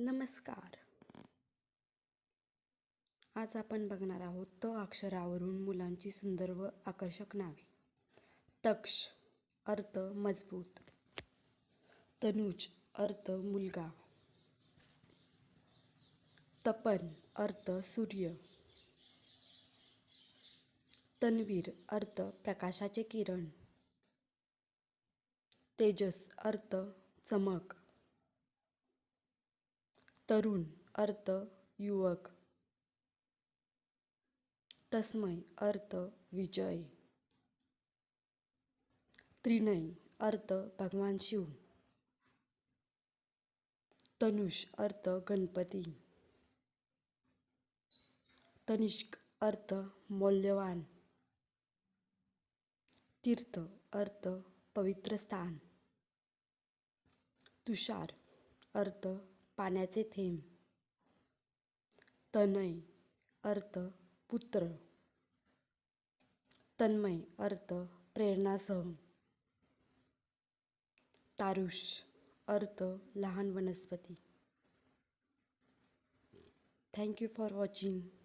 नमस्कार. आज आपण बघणार आहोत त अक्षरावरून मुलांची सुंदर व आकर्षक नावे. तक्ष अर्थ मजबूत. तनुज अर्थ मुलगा. तपन अर्थ सूर्य. तन्वीर अर्थ प्रकाशाचे किरण. तेजस अर्थ चमक. तरुण अर्थ युवक. तस्मय अर्थ विजय. त्रिनय अर्थ भगवान शिव. तनुष अर्थ गणपती. तनिष्क अर्थ मौल्यवान. तीर्थ अर्थ पवित्र स्थान तुषार अर्थ पाण्याचे थेंब. तनय अर्थ पुत्र. तन्मय अर्थ प्रेरणासह तारुष अर्थ लहान वनस्पती. Thank you for watching